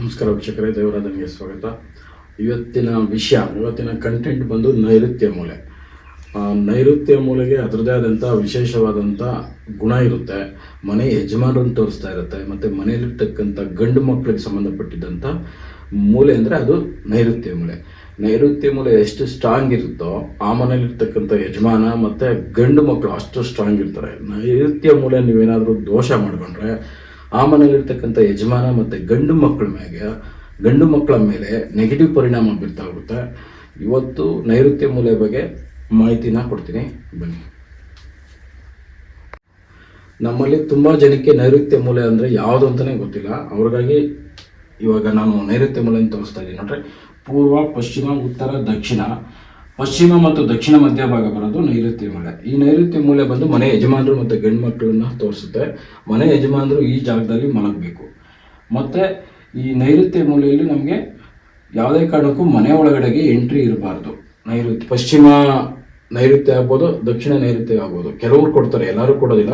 ನಮಸ್ಕಾರ ವೀಕ್ಷಕರೇ ದೇವರಾಧನಿಗೆ ಸ್ವಾಗತ. ಇವತ್ತಿನ ವಿಷಯ, ಇವತ್ತಿನ ಕಂಟೆಂಟ್ ಬಂದು ನೈಋತ್ಯ ಮೂಲೆ. ನೈಋತ್ಯ ಮೂಲೆಗೆ ಅದರದೇ ಆದಂಥ ವಿಶೇಷವಾದಂಥ ಗುಣ ಇರುತ್ತೆ. ಮನೆ ಯಜಮಾನರನ್ನು ತೋರಿಸ್ತಾ ಇರುತ್ತೆ, ಮತ್ತು ಮನೆಯಲ್ಲಿರ್ತಕ್ಕಂಥ ಗಂಡು ಮಕ್ಕಳಿಗೆ ಸಂಬಂಧಪಟ್ಟಿದ್ದಂಥ ಮೂಲೆ ಅಂದರೆ ಅದು ನೈಋತ್ಯ ಮೂಲೆ. ನೈಋತ್ಯ ಮೂಲೆ ಎಷ್ಟು ಸ್ಟ್ರಾಂಗ್ ಇರುತ್ತೋ, ಆ ಮನೇಲಿರ್ತಕ್ಕಂಥ ಯಜಮಾನ ಮತ್ತು ಗಂಡು ಮಕ್ಕಳು ಅಷ್ಟು ಸ್ಟ್ರಾಂಗ್ ಇರ್ತಾರೆ. ನೈಋತ್ಯ ಮೂಲೆ ನೀವೇನಾದರೂ ದೋಷ ಮಾಡ್ಕೊಂಡ್ರೆ ಆ ಮನೆಯಲ್ಲಿರ್ತಕ್ಕಂಥ ಯಜಮಾನ ಮತ್ತು ಗಂಡು ಮಕ್ಕಳ ಮೇಲೆ ಗಂಡು ಮಕ್ಕಳ ಮೇಲೆ ನೆಗೆಟಿವ್ ಪರಿಣಾಮ ಬೀರ್ತಾ ಹೋಗುತ್ತೆ. ಇವತ್ತು ನೈಋತ್ಯ ಮೂಲೆ ಬಗ್ಗೆ ಮಾಹಿತಿನ ಕೊಡ್ತೀನಿ, ಬನ್ನಿ. ನಮ್ಮಲ್ಲಿ ತುಂಬ ಜನಕ್ಕೆ ನೈಋತ್ಯ ಮೂಲೆ ಅಂದರೆ ಯಾವುದು ಅಂತಲೇ ಗೊತ್ತಿಲ್ಲ. ಅವ್ರಿಗಾಗಿ ಇವಾಗ ನಾನು ನೈಋತ್ಯ ಮೂಲೆಯನ್ನು ತೋರಿಸ್ತಾ ಇದ್ದೀನಿ. ನೋಡ್ರಿ, ಪೂರ್ವ, ಪಶ್ಚಿಮ, ಉತ್ತರ, ದಕ್ಷಿಣ. ಪಶ್ಚಿಮ ಮತ್ತು ದಕ್ಷಿಣ ಮಧ್ಯಭಾಗ ಬರೋದು ನೈಋತ್ಯ ಮೂಲೆ ಈ ನೈಋತ್ಯ ಮೂಲೆ ಬಂದು ಮನೆ ಯಜಮಾನರು ಮತ್ತು ಗಂಡು ಮಕ್ಕಳನ್ನ ತೋರಿಸುತ್ತೆ. ಮನೆ ಯಜಮಾನರು ಈ ಜಾಗದಲ್ಲಿ ಮಲಗಬೇಕು. ಮತ್ತು ಈ ನೈಋತ್ಯ ಮೂಲೆಯಲ್ಲಿ ನಮಗೆ ಯಾವುದೇ ಕಾರಣಕ್ಕೂ ಮನೆ ಒಳಗಡೆಗೆ ಎಂಟ್ರಿ ಇರಬಾರ್ದು. ನೈಋತ್ಯ, ಪಶ್ಚಿಮ ನೈಋತ್ಯ ಆಗ್ಬೋದು, ದಕ್ಷಿಣ ನೈಋತ್ಯ ಆಗ್ಬೋದು. ಕೆಲವರು ಕೊಡ್ತಾರೆ, ಎಲ್ಲರೂ ಕೊಡೋದಿಲ್ಲ.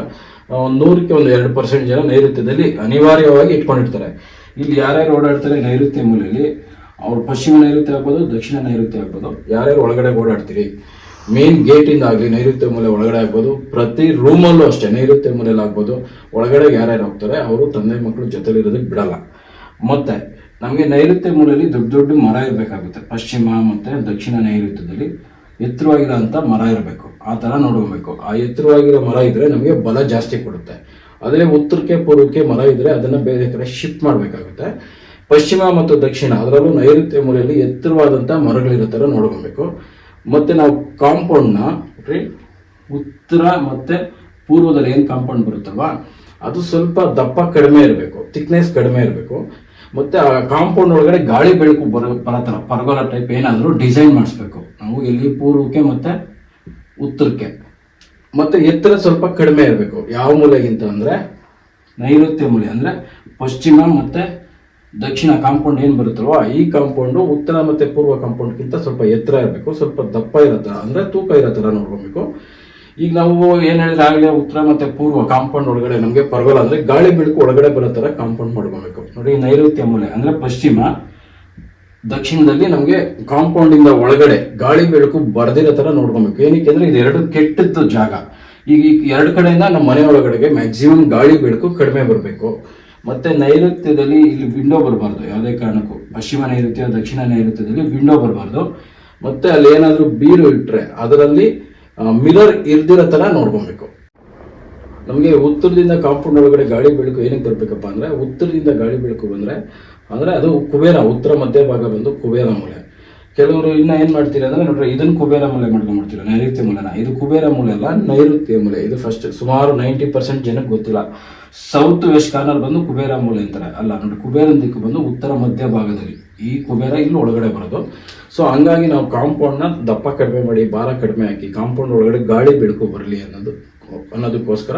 ಒಂದು ನೂರಕ್ಕೆ ಒಂದು ಎರಡು ಪರ್ಸೆಂಟ್ ಜನ ನೈಋತ್ಯದಲ್ಲಿ ಅನಿವಾರ್ಯವಾಗಿ ಇಟ್ಕೊಂಡಿರ್ತಾರೆ. ಇಲ್ಲಿ ಯಾರ್ಯಾರು ಓಡಾಡ್ತಾರೆ ನೈಋತ್ಯ ಮೂಲೆಯಲ್ಲಿ? ಅವ್ರು ಪಶ್ಚಿಮ ನೈಋತ್ಯ ಆಗ್ಬೋದು, ದಕ್ಷಿಣ ನೈಋತ್ಯ ಆಗ್ಬೋದು. ಯಾರ್ಯಾರು ಒಳಗಡೆ ಓಡಾಡ್ತೀರಿ? ಮೇನ್ ಗೇಟಿಂದ ಆಗಲಿ, ನೈಋತ್ಯ ಮೂಲೆ ಒಳಗಡೆ ಆಗ್ಬೋದು. ಪ್ರತಿ ರೂಮಲ್ಲೂ ಅಷ್ಟೇ, ನೈಋತ್ಯ ಮೂಲೆಯಲ್ಲಿ ಆಗ್ಬೋದು. ಒಳಗಡೆ ಯಾರ್ಯಾರು ಹೋಗ್ತಾರೆ, ಅವರು ತಂದೆ ಮಕ್ಕಳು ಜೊತೆಲಿ ಇರೋದಕ್ಕೆ ಬಿಡಲ್ಲ. ಮತ್ತೆ, ನಮಗೆ ನೈಋತ್ಯ ಮೂಲೆಯಲ್ಲಿ ದೊಡ್ಡ ದೊಡ್ಡ ಮರ ಇರಬೇಕಾಗುತ್ತೆ. ಪಶ್ಚಿಮ ಮತ್ತು ದಕ್ಷಿಣ ನೈಋತ್ಯದಲ್ಲಿ ಎತ್ತರವಾಗಿರೋಂಥ ಮರ ಇರಬೇಕು. ಆ ಥರ ನೋಡ್ಕೋಬೇಕು. ಆ ಎತ್ತರವಾಗಿರೋ ಮರ ಇದ್ದರೆ ನಮಗೆ ಬಲ ಜಾಸ್ತಿ ಕೊಡುತ್ತೆ. ಅದೇ ಉತ್ತರಕ್ಕೆ ಪೂರ್ವಕ್ಕೆ ಮರ ಇದ್ದರೆ ಅದನ್ನು ಬೇರೆ ಕಡೆ ಶಿಫ್ಟ್ ಮಾಡಬೇಕಾಗುತ್ತೆ. ಪಶ್ಚಿಮ ಮತ್ತು ದಕ್ಷಿಣ ಅದರಲ್ಲೂ ನೈಋತ್ಯ ಮೂಲೆಯಲ್ಲಿ ಎತ್ತರವಾದಂಥ ಮರಗಳಿರೋ ಥರ ನೋಡ್ಕೊಬೇಕು. ಮತ್ತು ನಾವು ಕಾಂಪೌಂಡ್ನ ರೀ ಉತ್ತರ ಮತ್ತು ಪೂರ್ವದಲ್ಲಿ ಏನು ಕಾಂಪೌಂಡ್ ಬರುತ್ತಲ್ವಾ, ಅದು ಸ್ವಲ್ಪ ದಪ್ಪ ಕಡಿಮೆ ಇರಬೇಕು ಥಿಕ್ನೆಸ್ ಕಡಿಮೆ ಇರಬೇಕು. ಮತ್ತು ಆ ಕಾಂಪೌಂಡ್ ಒಳಗಡೆ ಗಾಳಿ ಬೆಳಕು ಬರೋ ಬರೋ ಥರ ಪರ್ಗೋಲ ಟೈಪ್ ಏನಾದರೂ ಡಿಸೈನ್ ಮಾಡಿಸ್ಬೇಕು. ನಾವು ಇಲ್ಲಿ ಪೂರ್ವಕ್ಕೆ ಮತ್ತು ಉತ್ತರಕ್ಕೆ. ಮತ್ತು ಎತ್ತರ ಸ್ವಲ್ಪ ಕಡಿಮೆ ಇರಬೇಕು. ಯಾವ ಮೂಲೆಗಿಂತ ಅಂದರೆ, ನೈಋತ್ಯ ಮೂಲೆ ಅಂದರೆ ಪಶ್ಚಿಮ ಮತ್ತು ದಕ್ಷಿಣ ಕಾಂಪೌಂಡ್ ಏನು ಬರುತ್ತಲ್ವ, ಈ ಕಾಂಪೌಂಡು ಉತ್ತರ ಮತ್ತು ಪೂರ್ವ ಕಾಂಪೌಂಡ್ಗಿಂತ ಸ್ವಲ್ಪ ಎತ್ತರ ಇರಬೇಕು, ಸ್ವಲ್ಪ ದಪ್ಪ ಇರೋ ಥರ ಅಂದರೆ ತೂಕ ಇರೋ ಥರ ನೋಡ್ಕೊಬೇಕು. ಈಗ ನಾವು ಏನು ಹೇಳಿದ್ರೆ ಆಗಲೇ ಉತ್ತರ ಮತ್ತು ಪೂರ್ವ ಕಾಂಪೌಂಡ್ ಒಳಗಡೆ ನಮಗೆ ಪರಗೋಲ ಅಂದರೆ ಗಾಳಿ ಬೆಳಕು ಒಳಗಡೆ ಬರೋ ಥರ ಕಾಂಪೌಂಡ್ ಮಾಡ್ಕೋಬೇಕು. ನೋಡಿ ನೈಋತ್ಯ ಮೂಲೆ, ಅಂದರೆ ಪಶ್ಚಿಮ, ದಕ್ಷಿಣದಲ್ಲಿ ನಮಗೆ ಕಾಂಪೌಂಡಿಂದ ಒಳಗಡೆ ಗಾಳಿ ಬೆಳಕು ಬರದಿರೋ ಥರ ನೋಡ್ಕೊಬೇಕು. ಏನಕ್ಕೆ ಅಂದರೆ ಇದೆರಡು ಕೆಟ್ಟದ್ದು ಜಾಗ. ಈಗ ಎರಡು ಕಡೆಯಿಂದ ನಮ್ಮ ಮನೆ ಒಳಗಡೆಗೆ ಮ್ಯಾಕ್ಸಿಮಮ್ ಗಾಳಿ ಬೆಳಕು ಕಡಿಮೆ ಬರಬೇಕು. ಮತ್ತೆ ನೈಋತ್ಯದಲ್ಲಿ ಇಲ್ಲಿ ವಿಂಡೋ ಬರಬಾರ್ದು, ಯಾವುದೇ ಕಾರಣಕ್ಕೂ. ಪಶ್ಚಿಮ ನೈಋತ್ಯ, ದಕ್ಷಿಣ ನೈಋತ್ಯದಲ್ಲಿ ವಿಂಡೋ ಬರಬಾರ್ದು. ಮತ್ತೆ ಅಲ್ಲಿ ಏನಾದರೂ ಬೀರು ಇಟ್ಟರೆ ಅದರಲ್ಲಿ ಮಿರರ್ ಇರ್ದಿರೋ ಥರ ನೋಡ್ಕೊಬೇಕು. ನಮಗೆ ಉತ್ತರದಿಂದ ಕಾಂಪೌಂಡ್ ಒಳಗಡೆ ಗಾಳಿ ಬೆಳಕು ಏನಕ್ಕೆ ಬರಬೇಕಪ್ಪ ಅಂದರೆ, ಉತ್ತರದಿಂದ ಗಾಳಿ ಬೆಳಕು ಬಂದರೆ, ಅಂದರೆ ಅದು ಕುಬೇರ, ಉತ್ತರ ಮಧ್ಯಭಾಗ ಬಂದು ಕುಬೇರ ಮೂಲೆ. ಕೆಲವರು ಇನ್ನ ಏನ್ ಮಾಡ್ತೀರಾ ಅಂದ್ರೆ, ನೋಡ್ರಿ ಇದನ್ನ ಕುಬೇರ ಮೂಲೆ ಮಾಡ್ಕೊಂಡ್ಬಿಡ್ತೀರ ನೈಋತ್ಯ ಮೂಲೆನ. ಇದು ಕುಬೇರ ಮೂಲೆ ಅಲ್ಲ, ನೈಋತ್ಯ ಮೂಲೆ. ಇದು ಫಸ್ಟ್ ಸುಮಾರು ನೈಂಟಿ ಪರ್ಸೆಂಟ್ ಜನಕ್ಕೆ ಗೊತ್ತಿಲ್ಲ. ಸೌತ್ ವೆಸ್ಟ್ ಕಾರ್ನರ್ ಬಂದು ಕುಬೇರ ಮೂಲೆ ಅಂತಾರೆ. ಅಲ್ಲ ನೋಡಿ ಕುಬೇರ ದಿಕ್ಕು ಬಂದು ಉತ್ತರ ಮಧ್ಯ ಭಾಗದಲ್ಲಿ. ಈ ಕುಬೇರ ಇಲ್ಲಿ ಒಳಗಡೆ ಬರೋದು. ಸೊ ಹಂಗಾಗಿ ನಾವು ಕಾಂಪೌಂಡ್ನ ದಪ್ಪ ಕಡಿಮೆ ಮಾಡಿ, ಭಾರ ಕಡಿಮೆ ಹಾಕಿ ಕಾಂಪೌಂಡ್ ಒಳಗಡೆ ಗಾಳಿ ಬೆಳಕು ಬರಲಿ ಅನ್ನೋದು, ಅನ್ನೋದಕ್ಕೋಸ್ಕರ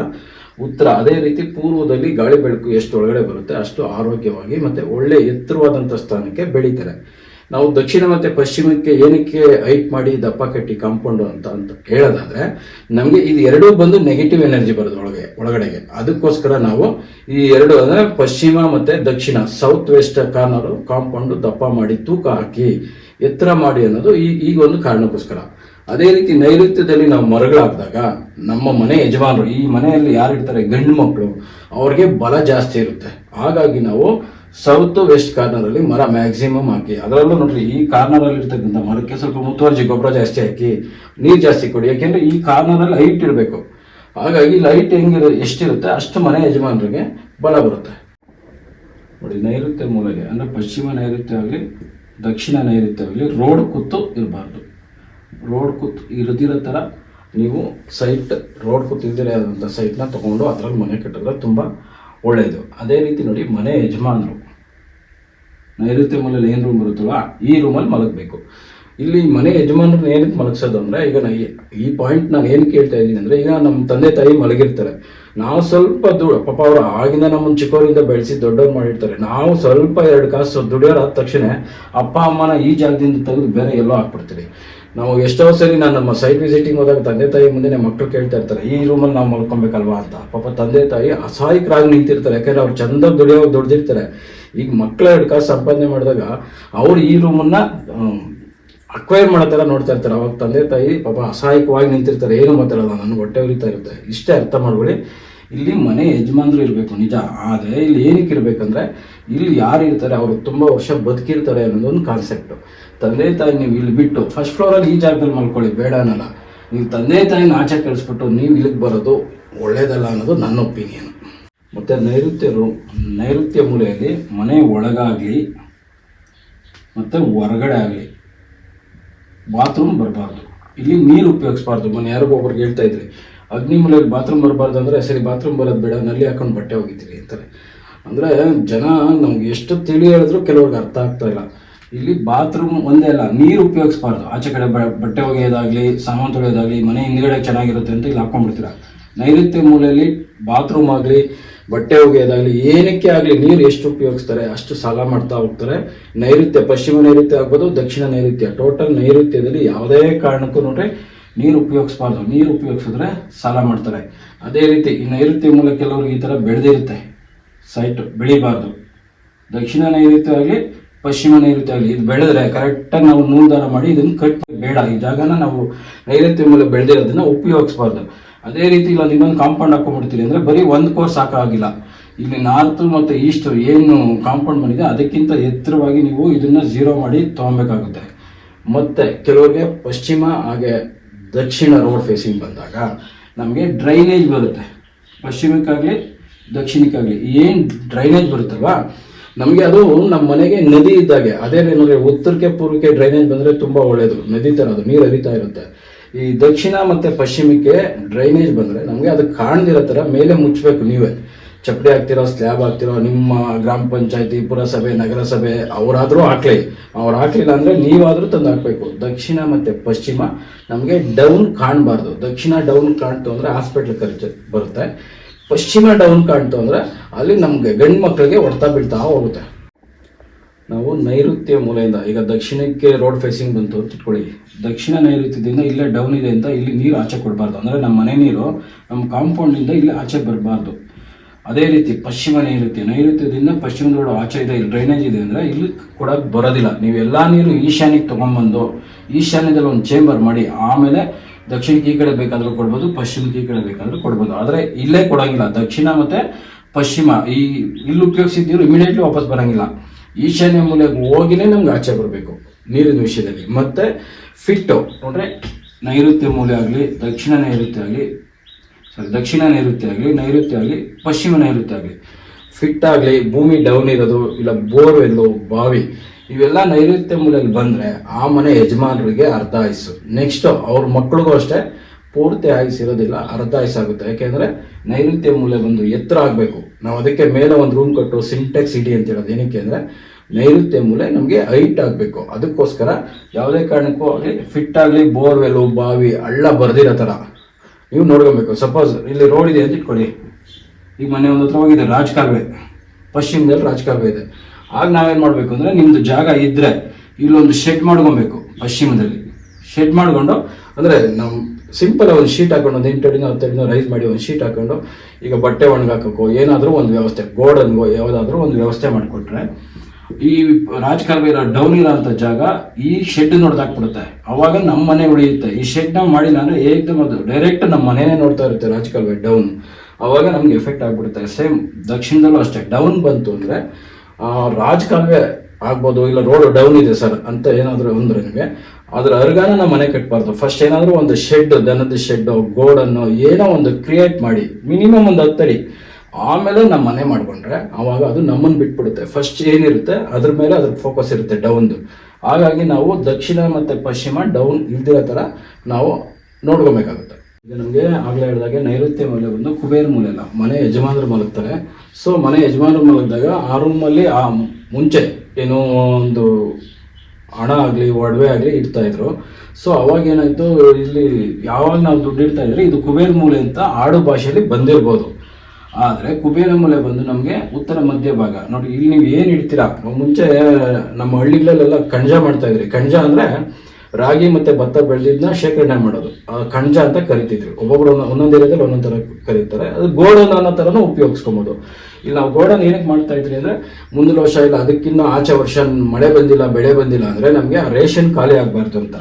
ಉತ್ತರ, ಅದೇ ರೀತಿ ಪೂರ್ವದಲ್ಲಿ ಗಾಳಿ ಬೆಳಕು ಎಷ್ಟು ಒಳಗಡೆ ಬರುತ್ತೆ, ಅಷ್ಟು ಆರೋಗ್ಯವಾಗಿ ಮತ್ತು ಒಳ್ಳೆ ಎತ್ತರವಾದಂಥ ಸ್ಥಾನಕ್ಕೆ ಬೆಳೀತಾರೆ. ನಾವು ದಕ್ಷಿಣ ಮತ್ತು ಪಶ್ಚಿಮಕ್ಕೆ ಏನಕ್ಕೆ ಹೈಟ್ ಮಾಡಿ ದಪ್ಪ ಕಟ್ಟಿ ಕಾಂಪೌಂಡ್ ಅಂತ ಅಂತ ಹೇಳೋದಾದ್ರೆ ನಮಗೆ ಇದು ಎರಡೂ ಬಂದು ನೆಗೆಟಿವ್ ಎನರ್ಜಿ ಬರೋದು ಒಳಗೆ, ಒಳಗಡೆಗೆ. ಅದಕ್ಕೋಸ್ಕರ ನಾವು ಈ ಎರಡು ಅಂದರೆ ಪಶ್ಚಿಮ ಮತ್ತು ದಕ್ಷಿಣ ಸೌತ್ ವೆಸ್ಟ್ ಕಾರ್ನರು ಕಾಂಪೌಂಡ್ ದಪ್ಪ ಮಾಡಿ ತೂಕ ಹಾಕಿ ಎತ್ತರ ಮಾಡಿ ಅನ್ನೋದು ಈ ಈಗ ಒಂದು ಕಾರಣಕ್ಕೋಸ್ಕರ. ಅದೇ ರೀತಿ ನೈಋತ್ಯದಲ್ಲಿ ನಾವು ಮರಗಳಾಗಿದಾಗ, ನಮ್ಮ ಮನೆ ಯಜಮಾನರು, ಈ ಮನೆಯಲ್ಲಿ ಯಾರಿರ್ತಾರೆ ಗಂಡು ಮಕ್ಕಳು ಅವ್ರಿಗೆ ಬಲ ಜಾಸ್ತಿ ಇರುತ್ತೆ. ಹಾಗಾಗಿ ನಾವು ಸೌತ್ ವೆಸ್ಟ್ ಕಾರ್ನರಲ್ಲಿ ಮರ ಮ್ಯಾಕ್ಸಿಮಮ್ ಹಾಕಿ. ಅದರಲ್ಲೂ ನೋಡ್ರಿ, ಈ ಕಾರ್ನರಲ್ಲಿ ಇರ್ತಕ್ಕಂಥ ಮರಕ್ಕೆ ಸ್ವಲ್ಪ ಮುತುವರ್ಜಿ ಗೊಬ್ಬರ ಜಾಸ್ತಿ ಹಾಕಿ ನೀರು ಜಾಸ್ತಿ ಕೊಡಿ. ಯಾಕೆಂದರೆ ಈ ಕಾರ್ನರಲ್ಲಿ ಹೈಟ್ ಇರಬೇಕು. ಹಾಗಾಗಿ ಲೈಟ್ ಹೆಂಗಿರೋ, ಎಷ್ಟಿರುತ್ತೆ, ಅಷ್ಟು ಮನೆ ಯಜಮಾನರಿಗೆ ಬಲ ಬರುತ್ತೆ. ನೋಡಿ, ನೈಋತ್ಯ ಮೂಲೆಗೆ, ಅಂದರೆ ಪಶ್ಚಿಮ ನೈಋತ್ಯ ಆಗಲಿ, ದಕ್ಷಿಣ ನೈಋತ್ಯ ಆಗಲಿ ರೋಡ್ ಕುತ್ತು ಇರಬಾರ್ದು. ರೋಡ್ ಕುತ್ತು ಇರದಿರೋ ಥರ ನೀವು ಸೈಟ್ ರೋಡ್ ಕುತ್ತು ಆದಂಥ ಸೈಟ್ನ ತೊಗೊಂಡು ಅದ್ರಲ್ಲಿ ಮನೆ ಕಟ್ಟಿದ್ರೆ ತುಂಬ ಒಳ್ಳೆಯದು. ಅದೇ ರೀತಿ ನೋಡಿ, ಮನೆ ಯಜಮಾನರು. ನೈಋತ್ಯ ಮೂಲೆಯಲ್ಲಿ ಏನು ರೂಮ್ ಬರುತ್ತಲ್ಲ ಈ ರೂಮಲ್ಲಿ ಮಲಗಬೇಕು. ಇಲ್ಲಿ ಮನೆ ಯಜಮಾನರನ್ನ ಏನಕ್ಕೆ ಮಲಗಿಸೋದು ಅಂದರೆ, ಈಗ ನಾ ಈ- ಪಾಯಿಂಟ್ ನಾನು ಏನು ಕೇಳ್ತಾ ಇದ್ದೀನಿ ಅಂದರೆ, ಈಗ ನಮ್ಮ ತಂದೆ ತಾಯಿ ಮಲಗಿರ್ತಾರೆ. ನಾವು ಸ್ವಲ್ಪ ದುಡ್ಡು ಪಾಪ ಅವರು ಆಗಿಂದ ನಮ್ಮನ್ನು ಚಿಕ್ಕವರಿಂದ ಬೆಳೆಸಿ ದೊಡ್ಡವ್ರು ಮಾಡಿರ್ತಾರೆ. ನಾವು ಸ್ವಲ್ಪ ಎರಡು ಕಾಸು ದುಡಿಯೋರು ಆದ ತಕ್ಷಣ ಅಪ್ಪ, ಅಮ್ಮನ ಈ ಜಾಗದಿಂದ ತೆಗೆದು ಬೇರೆ ಎಲ್ಲೋ ಹಾಕ್ಬಿಡ್ತೀವಿ ನಾವು ಎಷ್ಟೋ ಸರಿ ನಾನು ನಮ್ಮ ಸೈಟ್ ವಿಸಿಟಿಂಗ್ ಹೋದಾಗ ತಂದೆ ತಾಯಿ ಮುಂದೆ ಮಕ್ಕಳು ಕೇಳ್ತಾ ಇರ್ತಾರೆ, ಈ ರೂಮಲ್ಲಿ ನಾವು ಮಲ್ಕೊಬೇಕಲ್ವಾ ಅಂತ. ಪಾಪ ತಂದೆ ತಾಯಿ ಅಸಹಾಯಕರಾಗಿ ನಿಂತಿರ್ತಾರೆ, ಯಾಕಂದ್ರೆ ಅವ್ರು ಚಂದ ದುಡಿಯೋ ದುಡ್ದಿರ್ತಾರೆ. ಈಗ ಮಕ್ಕಳ ಕಾಸು ಸಂಪಾದನೆ ಮಾಡಿದಾಗ ಅವ್ರು ಈ ರೂಮನ್ನ ಅಕ್ವೈರ್ ಮಾಡೋ ಥರ ನೋಡ್ತಾ ಇರ್ತಾರೆ. ಅವಾಗ ತಂದೆ ತಾಯಿ ಪಾಪ ಅಸಹಾಯಕವಾಗಿ ನಿಂತಿರ್ತಾರೆ. ಏನು ಮಾತಾಡೋಲ್ಲ ನನ್ನ ಹೊಟ್ಟೆ ಉರಿತಾ ಇರುತ್ತೆ. ಇಷ್ಟೇ ಅರ್ಥ ಮಾಡ್ಕೊಳ್ಳಿ. ಇಲ್ಲಿ ಮನೆ ಯಜಮಾನ್ರು ಇರಬೇಕು, ನಿಜ. ಆದರೆ ಇಲ್ಲಿ ಏನಕ್ಕೆ ಇರಬೇಕಂದ್ರೆ, ಇಲ್ಲಿ ಯಾರು ಇರ್ತಾರೆ, ಅವರು ತುಂಬ ವರ್ಷ ಬದುಕಿರ್ತಾರೆ ಅನ್ನೋದು ಒಂದು ಕಾನ್ಸೆಪ್ಟು ತಂದೆ ತಾಯಿ ನೀವು ಇಲ್ಲಿ ಬಿಟ್ಟು ಫಸ್ಟ್ ಫ್ಲೋರಲ್ಲಿ ಈ ಜಾಗದಲ್ಲಿ ಮಲ್ಕೊಳ್ಳಿ, ಬೇಡ ಅನ್ನಲ್ಲ. ನೀವು ತಂದೆ ತಾಯಿನ ಆಚೆ ಕಳಿಸ್ಬಿಟ್ಟು ನೀವು ಇಲ್ಲಿಗೆ ಬರೋದು ಒಳ್ಳೇದಲ್ಲ ಅನ್ನೋದು ನನ್ನ ಒಪಿನಿಯನ್ ಮತ್ತು ನೈಋತ್ಯ ರೂ, ನೈಋತ್ಯ ಮೂಲೆಯಲ್ಲಿ ಮನೆ ಒಳಗಾಗಲಿ, ಮತ್ತು ಹೊರಗಡೆ ಆಗಲಿ ಬಾತ್ರೂಮ್ ಬರಬಾರ್ದು. ಇಲ್ಲಿ ನೀರು ಉಪಯೋಗಿಸ್ಬಾರ್ದು. ಮನೆ ಒಬ್ರಿಗೆ ಹೇಳ್ತಾ ಇದ್ರಿ ಅಗ್ನಿ ಮೂಲೆಯಲ್ಲಿ ಬಾತ್ರೂಮ್ ಬರಬಾರ್ದು ಅಂದರೆ, ಸರಿ, ಬಾತ್ರೂಮ್ ಬರೋದು ಬೇಡ, ನಲ್ಲಿ ಹಾಕೊಂಡು ಬಟ್ಟೆ ಹೋಗಿದ್ದೀರಿ ಅಂತಾರೆ. ಅಂದರೆ ಜನ ನಮ್ಗೆ ಎಷ್ಟು ತಿಳಿ ಹೇಳಿದ್ರು ಕೆಲವ್ರಿಗೆ ಅರ್ಥ ಆಗ್ತಾ ಇಲ್ಲ. ಇಲ್ಲಿ ಬಾತ್ರೂಮ್ ಒಂದೇ ಅಲ್ಲ, ನೀರು ಉಪಯೋಗಿಸ್ಬಾರ್ದು. ಆಚೆ ಕಡೆ ಬಟ್ಟೆ ಒಗೆಯೋದಾಗಲಿ, ಸಾಮಾನು ತೊಳೆಯೋದಾಗಲಿ, ಮನೆ ಹಿಂದ್ಗಡೆ ಚೆನ್ನಾಗಿರುತ್ತೆ ಅಂತ ಇಲ್ಲಿ ಹಾಕೊಂಡ್ಬಿಡ್ತೀರ? ನೈಋತ್ಯ ಮೂಲೆಯಲ್ಲಿ ಬಾತ್ರೂಮ್ ಆಗಲಿ, ಬಟ್ಟೆ ಒಗೆಯೋದಾಗಲಿ, ಏನಕ್ಕೆ ಆಗಲಿ ನೀರು ಎಷ್ಟು ಉಪಯೋಗಿಸ್ತಾರೆ, ಅಷ್ಟು ಸಾಲ ಮಾಡ್ತಾ ಹೋಗ್ತಾರೆ. ನೈಋತ್ಯ, ಪಶ್ಚಿಮ ನೈಋತ್ಯ ಆಗ್ಬೋದು, ದಕ್ಷಿಣ ನೈಋತ್ಯ. ಟೋಟಲ್ ನೈಋತ್ಯದಲ್ಲಿ ಯಾವುದೇ ಕಾರಣಕ್ಕೂ ನೋಡ್ರಿ ನೀರು ಉಪಯೋಗಿಸ್ಬಾರ್ದು. ನೀರು ಉಪಯೋಗಿಸಿದ್ರೆ ಸಾಲ ಮಾಡ್ತಾರೆ. ಅದೇ ರೀತಿ ಈ ನೈಋತ್ಯ ಮೂಲ ಕೆಲವ್ರಿಗೆ ಈ ಥರ ಬೆಳೆದಿರುತ್ತೆ. ಸೈಟ್ ಬೆಳಿಬಾರ್ದು. ದಕ್ಷಿಣ ನೈಋತ್ಯ ಆಗಲಿ, ಪಶ್ಚಿಮ ನೈಋತ್ಯ ಆಗಲಿ, ಇದು ಬೆಳೆದ್ರೆ ಕರೆಕ್ಟಾಗಿ ನಾವು ನೂಲ್ದಾರ ಮಾಡಿ ಇದನ್ನು ಕಟ್ ಬೇಡ. ಈ ಜಾಗನ ನಾವು ನೈಋತ್ಯ ಮೂಲ ಬೆಳೆದಿರೋದನ್ನು ಉಪಯೋಗಿಸ್ಬಾರ್ದು. ಅದೇ ರೀತಿ ಇಲ್ಲ ಇನ್ನೊಂದು ಕಾಂಪೌಂಡ್ ಹಾಕೊಂಡ್ಬಿಡ್ತೀರಿ ಅಂದರೆ ಬರೀ ಒಂದು ಕೋರ್ಸ್ ಸಾಕಾಗಿಲ್ಲ ಇಲ್ಲಿ ನಾರ್ತ್ ಮತ್ತು ಈಸ್ಟ್ ಏನು ಕಾಂಪೌಂಡ್ ಬಂದಿದೆ ಅದಕ್ಕಿಂತ ಎತ್ತರವಾಗಿ ನೀವು ಇದನ್ನು ಝೀರೋ ಮಾಡಿ ತೊಗೊಬೇಕಾಗುತ್ತೆ. ಮತ್ತೆ ಕೆಲವರಿಗೆ ಪಶ್ಚಿಮ ಹಾಗೆ ದಕ್ಷಿಣ ರೋಡ್ ಫೇಸಿಂಗ್ ಬಂದಾಗ ನಮಗೆ ಡ್ರೈನೇಜ್ ಬರುತ್ತೆ. ಪಶ್ಚಿಮಕ್ಕಾಗಲಿ ದಕ್ಷಿಣಕ್ಕಾಗಲಿ. ಏನು ಡ್ರೈನೇಜ್ ಬರುತ್ತಲ್ವಾ? ನಮಗೆ ಅದು ನಮ್ಮ ಮನೆಗೆ ನದಿ ಇದ್ದಾಗೆ. ಅದೇ ಉತ್ತರಕ್ಕೆ ಪೂರ್ವಕ್ಕೆ ಡ್ರೈನೇಜ್ ಬಂದರೆ ತುಂಬ ಒಳ್ಳೆಯದು ನದಿ ಥರ ಅದು, ನೀರು ಹರಿತಾ ಇರುತ್ತೆ. ಈ ದಕ್ಷಿಣ ಮತ್ತು ಪಶ್ಚಿಮಕ್ಕೆ ಡ್ರೈನೇಜ್ ಬಂದರೆ ನಮಗೆ ಅದು ಕಾಣದಿರೋ ಥರ ಮೇಲೆ ಮುಚ್ಚಬೇಕು ನೀವೇ. ಚಪ್ಪಡಿ ಹಾಕ್ತಿರೋ ಸ್ಲ್ಯಾಬ್ ಆಗ್ತಿರೋ ನಿಮ್ಮ ಗ್ರಾಮ ಪಂಚಾಯತಿ, ಪುರಸಭೆ, ನಗರಸಭೆ, ಅವರಾದರೂ ಹಾಕ್ಲಿ. ಅವ್ರು ಹಾಕ್ಲಿಲ್ಲ ಅಂದರೆ ನೀವಾದರೂ ತಂದು ಹಾಕಬೇಕು ದಕ್ಷಿಣ ಮತ್ತು ಪಶ್ಚಿಮ ನಮಗೆ ಡೌನ್ ಕಾಣಬಾರ್ದು. ದಕ್ಷಿಣ ಡೌನ್ ಕಾಣ್ತು ಅಂದರೆ ಹಾಸ್ಪಿಟ್ಲ್ ಖರ್ಚು ಬರುತ್ತೆ. ಪಶ್ಚಿಮ ಡೌನ್ ಕಾಣ್ತು ಅಂದರೆ ಅಲ್ಲಿ ನಮಗೆ ಗಂಡು ಮಕ್ಕಳಿಗೆ ಹೊಡ್ತಾ ಬೀಳ್ತಾ ಹೋಗುತ್ತೆ. ನಾವು ನೈಋತ್ಯ ಮೂಲೆಯಿಂದ, ಈಗ ದಕ್ಷಿಣಕ್ಕೆ ರೋಡ್ ಫೇಸಿಂಗ್ ಬಂತು ಅಂತ ದಕ್ಷಿಣ ನೈಋತ್ಯದಿಂದ ಇಲ್ಲೇ ಡೌನ್ ಇದೆ ಅಂತ ಇಲ್ಲಿ ನೀರು ಆಚೆ ಕೊಡಬಾರ್ದು. ಅಂದರೆ ನಮ್ಮ ಮನೆ ನೀರು ನಮ್ಮ ಕಾಂಪೌಂಡಿಂದ ಇಲ್ಲಿ ಆಚೆ ಬರಬಾರ್ದು. ಅದೇ ರೀತಿ ಪಶ್ಚಿಮ ನೈಋತ್ಯ, ನೈಋತ್ಯದಿಂದ ಪಶ್ಚಿಮ ಆಚೆ ಇದೆ, ಇಲ್ಲಿ ಡ್ರೈನೇಜ್ ಇದೆ ಅಂದರೆ ಇಲ್ಲಿ ಕೊಡೋಕೆ ಬರೋದಿಲ್ಲ. ನೀವು ಎಲ್ಲ ನೀರು ಈಶಾನ್ಯಕ್ಕೆ ತೊಗೊಂಬಂದು ಈಶಾನ್ಯದಲ್ಲಿ ಒಂದು ಚೇಂಬರ್ ಮಾಡಿ, ಆಮೇಲೆ ದಕ್ಷಿಣಕ್ಕೆ ಈ ಕಡೆ ಬೇಕಾದರೂ ಕೊಡ್ಬೋದು, ಪಶ್ಚಿಮಕ್ಕೆ ಈ ಕಡೆ ಬೇಕಾದರೂ ಕೊಡ್ಬೋದು. ಆದರೆ ಇಲ್ಲೇ ಕೊಡೋಂಗಿಲ್ಲ. ದಕ್ಷಿಣ ಮತ್ತು ಪಶ್ಚಿಮ, ಈ ಇಲ್ಲಿ ಉಪಯೋಗಿಸಿದ್ದೀರು ಇಮಿಡಿಯೇಟ್ಲಿ ವಾಪಸ್ ಬರೋಂಗಿಲ್ಲ. ಈಶಾನ್ಯ ಮೂಲೆಗೆ ಹೋಗಿನೇ ನಮ್ಗೆ ಆಚೆ ಬರಬೇಕು ನೀರಿನ ವಿಷಯದಲ್ಲಿ. ಮತ್ತು ಫಿಟ್ಟು ನೋಡ್ರೆ ನೈಋತ್ಯ ಮೂಲೆ ಆಗಲಿ, ದಕ್ಷಿಣ ನೈಋತ್ಯ ಆಗಲಿ ದಕ್ಷಿಣ ನೈಋತ್ಯ ಆಗಲಿ ನೈಋತ್ಯ ಆಗಲಿ, ಪಶ್ಚಿಮ ನೈಋತ್ಯ ಆಗಲಿ. ಫಿಟ್ ಆಗಲಿ, ಭೂಮಿ ಡೌನ್ ಇರೋದು, ಇಲ್ಲ ಬೋರ್ವೆಲ್ಲು ಬಾವಿ, ಇವೆಲ್ಲ ನೈಋತ್ಯ ಮೂಲೆಯಲ್ಲಿ ಬಂದರೆ ಆ ಮನೆ ಯಜಮಾನರಿಗೆ ಅರ್ಧ ಆಯಿಸು ನೆಕ್ಸ್ಟು ಅವ್ರ ಮಕ್ಳಿಗೂ ಅಷ್ಟೇ ಪೂರ್ತಿ ಆಯಿಸಿರೋದಿಲ್ಲ ಅರ್ಧ ಆಯುಸ್ಸಾಗುತ್ತೆ ಯಾಕೆಂದರೆ ನೈಋತ್ಯ ಮೂಲೆ ಬಂದು ಎತ್ತರ ಆಗಬೇಕು. ನಾವು ಅದಕ್ಕೆ ಮೇಲೆ ಒಂದು ರೂಮ್ ಕಟ್ಟು ಸಿಂಟೆಕ್ಸ್ ಇಡಿ ಅಂತ ಹೇಳೋದು. ಏನಕ್ಕೆ ಅಂದರೆ ನೈಋತ್ಯ ಮೂಲೆ ನಮಗೆ ಹೈಟ್ ಆಗಬೇಕು. ಅದಕ್ಕೋಸ್ಕರ ಯಾವುದೇ ಕಾರಣಕ್ಕೂ ಆಗಲಿ ಫಿಟ್ ಆಗಲಿ ಬೋರ್ವೆಲ್ಲು ಬಾವಿ, ಹಳ್ಳ ಬರ್ದಿರೋ ಥರ ನೀವು ನೋಡ್ಕೊಬೇಕು. ಸಪೋಸ್ ಇಲ್ಲಿ ರೋಡ್ ಇದೆ ಅಂತ ಇಟ್ಕೊಳ್ಳಿ. ಈಗ ಮನೆ ಒಂದು ಹತ್ರ ಹೋಗಿದೆ, ರಾಜಕಾಲುವೆ. ಪಶ್ಚಿಮದಲ್ಲಿ ರಾಜಕಾಲುವೆ ಇದೆ. ಆಗ ನಾವೇನು ಮಾಡಬೇಕು ಅಂದರೆ ನಿಮ್ಮದು ಜಾಗ ಇದ್ದರೆ ಇಲ್ಲೊಂದು ಶೆಡ್ ಮಾಡ್ಕೊಬೇಕು ಪಶ್ಚಿಮದಲ್ಲಿ. ಶೆಡ್ ಮಾಡಿಕೊಂಡು, ಅಂದರೆ ನಮ್ಮ ಸಿಂಪಲ್ ಒಂದು ಶೀಟ್ ಹಾಕೊಂಡು, ಒಂದು ಎಂಟು ಅಡಿನೋ ಹತ್ತು ಅಡಿನೋ ರೈಸ್ ಮಾಡಿ ಒಂದು ಶೀಟ್ ಹಾಕೊಂಡು, ಈಗ ಬಟ್ಟೆ ಒಣಗಾಕೋ ಏನಾದರೂ ಒಂದು ವ್ಯವಸ್ಥೆ, ಗೋಡನ್ಗೋ, ಯಾವುದಾದ್ರೂ ಒಂದು ವ್ಯವಸ್ಥೆ ಮಾಡಿಕೊಟ್ರೆ ಈ ರಾಜಕಾಲುವೆ ಇರೋ ಡೌನ್ ಇರೋ ಅಂಥ ಜಾಗ ಈ ಶೆಡ್ ನೋಡ್ದಾಕ್ಬಿಡುತ್ತೆ ಅವಾಗ ನಮ್ಮ ಮನೆ ಉಳಿಯುತ್ತೆ. ಈ ಶೆಡ್ ನಾವು ಮಾಡಿಲ್ಲ ಅಂದರೆ ಏಕ್ದಮ್ ಅದು ಡೈರೆಕ್ಟ್ ನಮ್ಮ ಮನೆನೇ ನೋಡ್ತಾ ಇರುತ್ತೆ ರಾಜಕಾಲುವೆ ಡೌನ್ ಅವಾಗ ನಮ್ಗೆ ಎಫೆಕ್ಟ್ ಆಗ್ಬಿಡುತ್ತೆ. ಸೇಮ್ ದಕ್ಷಿಣದಲ್ಲೂ ಅಷ್ಟೇ. ಡೌನ್ ಬಂತು ಅಂದರೆ ರಾಜಕಾಲುವೆ ಆಗ್ಬೋದು ಇಲ್ಲ ರೋಡ್ ಡೌನ್ ಇದೆ ಸರ್ ಅಂತ ಏನಾದರೂ ಅಂದ್ರೆ ನಿಮಗೆ. ಅದರ ಅರ್ಗಾನ ನಮ್ಮ ಮನೆ ಕಟ್ಟಬಾರ್ದು ಫಸ್ಟ್ ಏನಾದರೂ ಒಂದು ಶೆಡ್ ದನದ ಶೆಡ್ ಗೋಡನ್ನು ಏನೋ ಒಂದು ಕ್ರಿಯೇಟ್ ಮಾಡಿ ಮಿನಿಮಮ್ ಒಂದು ಹತ್ತಡಿ ಆಮೇಲೆ ನಮ್ಮ ಮನೆ ಮಾಡ್ಕೊಂಡ್ರೆ ಅವಾಗ ಅದು ನಮ್ಮನ್ನು ಬಿಟ್ಬಿಡುತ್ತೆ. ಫಸ್ಟ್ ಏನಿರುತ್ತೆ, ಅದ್ರ ಮೇಲೆ ಅದ್ರ ಫೋಕಸ್ ಇರುತ್ತೆ ಡೌನ್ದು ಹಾಗಾಗಿ ನಾವು ದಕ್ಷಿಣ ಮತ್ತು ಪಶ್ಚಿಮ ಡೌನ್ ಇಲ್ದಿರೋ ಥರ ನಾವು ನೋಡ್ಕೋಬೇಕಾಗುತ್ತೆ. ಈಗ ನಮಗೆ ಆಗಲೇ ಹೇಳಿದಾಗೆ ನೈಋತ್ಯ ಮೂಲೆ ಬಂದು ಕುಬೇರ ಮೂಲೆ ಅಲ್ಲ ಮನೆ ಯಜಮಾನರು ಮಲಗ್ತಾರೆ. ಸೊ ಮನೆ ಯಜಮಾನರು ಮಲಗಿದಾಗ ಆ ರೂಮಲ್ಲಿ ಆ ಮುಂಚೆ ಏನೋ ಒಂದು ಹಣ ಆಗಲಿ, ಒಡವೆ ಆಗಲಿ ಇಡ್ತಾ ಇದ್ರು. ಸೊ ಅವಾಗ ಏನಾಯ್ತು, ಇಲ್ಲಿ ಯಾವಾಗ ನಾವು ದುಡ್ಡು ಇಡ್ತಾ ಇದ್ರೆ ಇದು ಕುಬೇರ ಮೂಲೆ ಅಂತ ಆಡು ಭಾಷೆಯಲ್ಲಿ ಬಂದಿರ್ಬೋದು. ಆದರೆ ಕುಬೇರ ಮೂಲೆ ಬಂದು ನಮಗೆ ಉತ್ತರ ಮಧ್ಯ ಭಾಗ. ನೋಡಿ, ಇಲ್ಲಿ ನೀವು ಏನು ಇಡ್ತೀರಾ ಮುಂಚೆ ನಮ್ಮ ಹಳ್ಳಿಗಳಲ್ಲೆಲ್ಲ ಕಣಜ ಮಾಡ್ತಾ ಇದ್ರಿ. ಕಣ್ಜ ಅಂದರೆ ರಾಗಿ ಮತ್ತೆ ಭತ್ತ ಬೆಳೆದಿದ್ದನ್ನ ಶೇಖರಣೆ ಮಾಡೋದು. ಕಣಜ ಅಂತ ಕರಿತಿದ್ರು. ಒಬ್ಬೊಬ್ರು ಒಂದೊಂದು- ಏರಿಯಾದಲ್ಲಿ ಒಂದೊಂದು ಥರ ಕರೀತಾರೆ. ಅದು ಗೋಡನ್ ಅನ್ನೋ ಥರನೂ ಉಪಯೋಗಿಸ್ಕೊಬೋದು. ಇಲ್ಲಿ ನಾವು ಗೋಡನ್ ಏನಕ್ಕೆ ಮಾಡ್ತಾ ಇದ್ರಿ ಅಂದರೆ, ಮುಂದಿನ ವರ್ಷ ಇಲ್ಲ ಅದಕ್ಕಿಂತ ಆಚೆ ವರ್ಷ ಮಳೆ ಬಂದಿಲ್ಲ, ಬೆಳೆ ಬಂದಿಲ್ಲ ಅಂದರೆ ನಮಗೆ ರೇಷನ್ ಖಾಲಿ ಆಗಬಾರ್ದು ಅಂತ.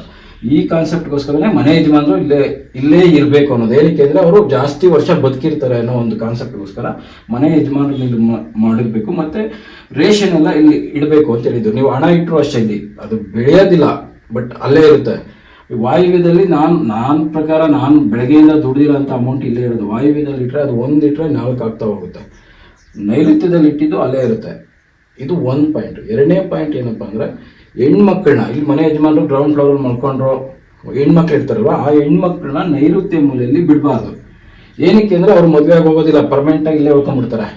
ಈ ಕಾನ್ಸೆಪ್ಟ್ಗೋಸ್ಕರನೇ ಮನೆ ಯಜಮಾನರು ಇಲ್ಲೇ ಇಲ್ಲೇ ಇರಬೇಕು ಅನ್ನೋದು. ಏನಕ್ಕೆ ಅಂದರೆ ಅವರು ಜಾಸ್ತಿ ವರ್ಷ ಬದುಕಿರ್ತಾರೆ ಅನ್ನೋ ಒಂದು ಕಾನ್ಸೆಪ್ಟ್ಗೋಸ್ಕರ ಮನೆ ಯಜಮಾನರು ಇಲ್ಲಿ ಮಾಡಿರಬೇಕು. ಮತ್ತು ರೇಷನ್ ಎಲ್ಲ ಇಲ್ಲಿ ಇಡಬೇಕು ಅಂತ ಹೇಳಿದ್ದು ನೀವು ಹಣ ಇಟ್ಟರು ಅಷ್ಟೇ ಇಲ್ಲಿ. ಅದು ಬೆಳೆಯೋದಿಲ್ಲ, ಬಟ್ ಅಲ್ಲೇ ಇರುತ್ತೆ. ವಾಯುವ್ಯದಲ್ಲಿ ನಾನು ನಾನು ಪ್ರಕಾರ ನಾನು ಬೆಳಗ್ಗೆಯಿಂದ ದುಡಿದಿರೋಂಥ ಅಮೌಂಟ್ ಇಲ್ಲೇ ಇರೋದು. ವಾಯುವ್ಯದಲ್ಲಿ ಇಟ್ಟರೆ ಅದು ಒಂದು ಇಟ್ಟರೆ ನಾಲ್ಕು ಆಗ್ತಾ ಹೋಗುತ್ತೆ. ನೈಋತ್ಯದಲ್ಲಿ ಇಟ್ಟಿದ್ದು ಅಲ್ಲೇ ಇರುತ್ತೆ. ಇದು ಒಂದು ಪಾಯಿಂಟ್ ಎರಡನೇ ಪಾಯಿಂಟ್ ಏನಪ್ಪ ಅಂದರೆ ಹೆಣ್ಮಕ್ಳನ್ನ, ಇಲ್ಲಿ ಮನೆ ಯಜಮಾನರು ಗ್ರೌಂಡ್ ಫ್ಲೋರಲ್ಲಿ ಮಲ್ಕೊಂಡ್ರು, ಹೆಣ್ಮಕ್ಳು ಇರ್ತಾರಲ್ವ, ಆ ಹೆಣ್ಮಕ್ಳನ್ನ ನೈಋತ್ಯ ಮೂಲೆಯಲ್ಲಿ ಬಿಡಬಾರ್ದು. ಏನಕ್ಕೆ ಅಂದರೆ ಅವ್ರು ಮದುವೆ ಹೋಗೋದಿಲ್ಲ ಪರ್ಮನೆಂಟಾಗಿ ಇಲ್ಲೇ ಉಳ್ಕೊಂಬಿಡ್ತಾರೆ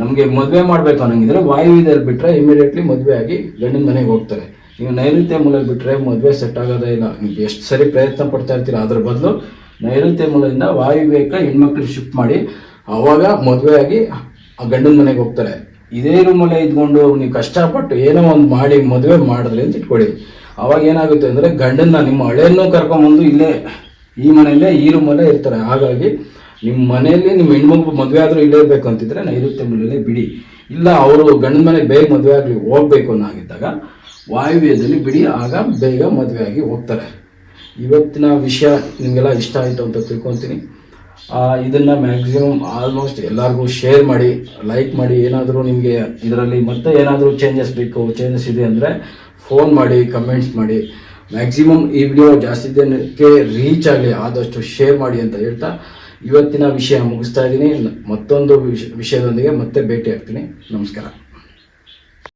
ನಮಗೆ ಮದುವೆ ಮಾಡಬೇಕು ಅನ್ನಂಗಿದ್ರೆ ವಾಯುವ್ಯದಲ್ಲಿ ಬಿಟ್ಟರೆ ಇಮಿಡಿಯೇಟ್ಲಿ ಮದುವೆ ಆಗಿ ಗಂಡನ ಮನೆಗೆ ಹೋಗ್ತಾರೆ. ನೀವು ನೈಋತ್ಯ ಮೂಲಲ್ಲಿ ಬಿಟ್ಟರೆ ಮದುವೆ ಸೆಟ್ ಆಗೋದೇ ಇಲ್ಲ. ನೀವು ಎಷ್ಟು ಸರಿ ಪ್ರಯತ್ನ ಪಡ್ತಾ ಇರ್ತೀರ, ಅದ್ರ ಬದಲು ನೈಋತ್ಯ ಮೂಲದಿಂದ ವಾಯುವ್ಯಕ್ಕೆ ಹೆಣ್ಮಕ್ಳಿಗೆ ಶಿಫ್ಟ್ ಮಾಡಿ, ಅವಾಗ ಮದುವೆ ಆಗಿ ಆ ಗಂಡನ ಮನೆಗೆ ಹೋಗ್ತಾರೆ. ಇದೇ ರೂಮಲ್ಲೇ ಇದ್ಕೊಂಡು ನೀವು ಕಷ್ಟಪಟ್ಟು ಏನೋ ಒಂದು ಮಾಡಿ ಮದುವೆ ಮಾಡಿದ್ರಿ ಅಂತ ಇಟ್ಕೊಳ್ಳಿ. ಅವಾಗ ಏನಾಗುತ್ತೆ ಅಂದರೆ ಗಂಡನ್ನ ನಿಮ್ಮ ಹಳೆಯನ್ನು ಕರ್ಕೊಂಬಂದು ಇಲ್ಲೇ ಈ ಮನೆಯಲ್ಲೇ ಈ ರೂಮಲ್ಲೇ ಇರ್ತಾರೆ. ಹಾಗಾಗಿ ನಿಮ್ಮ ಮನೆಯಲ್ಲಿ ನಿಮ್ಮ ಹೆಣ್ಮಗು ಮದುವೆ ಆದರೂ ಇಲ್ಲೇ ಇರಬೇಕು ಅಂತಿದ್ರೆ ನೈಋತ್ಯ ಮನೆಯಲ್ಲೇ ಬಿಡಿ. ಇಲ್ಲ ಅವರು ಗಂಡನ ಮನೆಗೆ ಬೇಗ ಮದುವೆ ಆಗಲಿ, ಹೋಗ್ಬೇಕು ಅನ್ನೋಗಿದ್ದಾಗ ವಾಯುವ್ಯದಲ್ಲಿ ಬಿಡಿ, ಆಗ ಬೇಗ ಮದುವೆ ಆಗಿ ಹೋಗ್ತಾರೆ. ಇವತ್ತಿನ ವಿಷಯ ನಿಮಗೆಲ್ಲ ಇಷ್ಟ ಆಯಿತು ಅಂತ ತಿಳ್ಕೊತೀನಿ. ಇದನ್ನ ಮ್ಯಾಕ್ಸಿಮಮ್ ಆಲ್ಮೋಸ್ಟ್ ಎಲ್ಲರಿಗೂ ಶೇರ್ ಮಾಡಿ ಲೈಕ್ ಮಾಡಿ, ಏನಾದರೂ ನಿಮಗೆ ಇದರಲ್ಲಿ ಮತ್ತೆ ಏನಾದರೂ ಚೇಂಜಸ್ ಬೇಕು ಚೇಂಜಸ್ ಇದೆ ಅಂದರೆ ಫೋನ್ ಮಾಡಿ ಕಮೆಂಟ್ಸ್ ಮಾಡಿ. ಮ್ಯಾಕ್ಸಿಮಮ್ ಈ ವಿಡಿಯೋ ಜಾಸ್ತಿ ಜನಕ್ಕೆ ರೀಚ್ ಆಗಲಿ, ಆದಷ್ಟು ಶೇರ್ ಮಾಡಿ ಅಂತ ಹೇಳ್ತಾ ಇವತ್ತಿನ ವಿಷಯ ಮುಗಿಸ್ತಾ ಇದ್ದೀನಿ. ಮತ್ತೊಂದು ವಿಷ, ವಿಷಯದೊಂದಿಗೆ ಮತ್ತೆ ಭೇಟಿ ಆಗ್ತೀನಿ ನಮಸ್ಕಾರ.